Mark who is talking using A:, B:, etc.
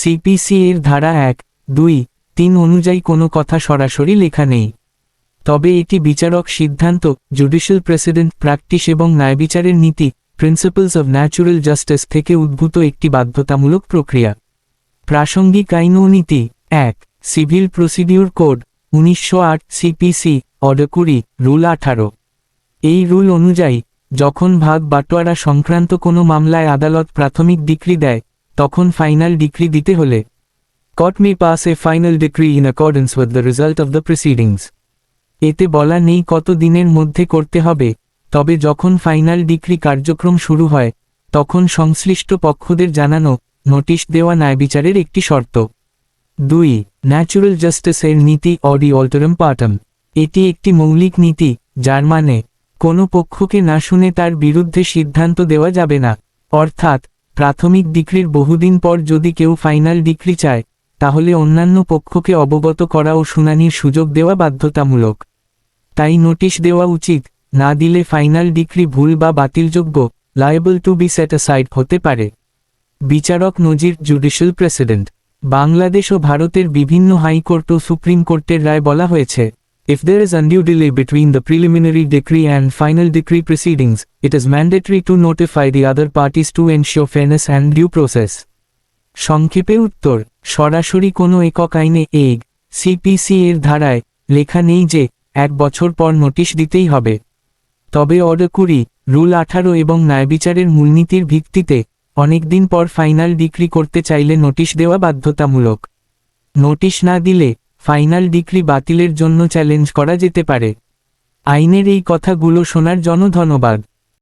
A: CPC এর ধারা এক, দুই, তিন অনুযায়ী কোনো কথা সরাসরি লেখা নেই। তবে এটি বিচারক সিদ্ধান্ত, জুডিশিয়াল প্রেসিডেন্ট প্র্যাকটিস এবং ন্যায়বিচারের নীতি, প্রিন্সিপালস অব ন্যাচুরাল জাস্টিস থেকে উদ্ভূত একটি বাধ্যতামূলক প্রক্রিয়া। প্রাসঙ্গিক আইন ও নীতি, এক, সিভিল প্রসিডিউর কোড, উনিশশো আট সিপিসি, অর্ডার কুড়ি, রুল আঠারো। এই রুল অনুযায়ী, যখন ভাগ বাটোয়ারা সংক্রান্ত কোনো মামলায় আদালত প্রাথমিক ডিক্রি দেয় তখন ফাইনাল ডিক্রি দিতে হলে court may pass a final decree in accordance with the result of the proceedings. এতে বলা নেই কত দিনের মধ্যে করতে হবে, তবে যখন ফাইনাল ডিক্রি কার্যক্রম শুরু হয়, তখন সংশ্লিষ্ট পক্ষদের জানানো নোটিশ দেওয়া ন্যায়বিচারের একটি শর্ত। দুই, ন্যাচুরাল জাস্টিসের নীতি অডি অল্টারম পার্টম এটি একটি মৌলিক নীতি, যার মানে কোনো পক্ষকে না শুনে তার বিরুদ্ধে সিদ্ধান্ত দেওয়া যাবে না। অর্থাৎ প্রাথমিক ডিক্রির বহুদিন পর যদি কেউ ফাইনাল ডিক্রি চায়, তাহলে অন্যান্য পক্ষকে অবগত করা ও শুনানির সুযোগ দেওয়া বাধ্যতামূলক। তাই নোটিশ দেওয়া উচিত, না দিলে ফাইনাল ডিক্রি ভুল বা বাতিলযোগ্য liable to be set aside হতে পারে। বিচারক নজির জুডিশিয়াল প্রেসিডেন্ট বাংলাদেশ ও ভারতের বিভিন্ন হাইকোর্ট ও সুপ্রিম কোর্টের রায় বলা হয়েছে। If there is undue delay between the preliminary decree and final decree proceedings, it is mandatory to notify the other parties to ensure fairness and due process. সংক্ষেপে উত্তর সরাসরি কোনো একক আইনে এগ সিপিসি এর ধারায় লেখা নেই যে এক বছর পর নোটিশ দিতেই হবে তবে অর্ডার কুড়ি রুল আঠারো এবং ন্যায়বিচারের মূলনীতির ভিত্তিতে অনেকদিন পর ফাইনাল ডিক্রি করতে চাইলে নোটিশ দেওয়া বাধ্যতামূলক নোটিশ না দিলে ফাইনাল ডিগ্রি বাতিলের জন্য চ্যালেঞ্জ করা যেতে পারে। আইনের এই কথাগুলো শোনার জন্য ধন্যবাদ।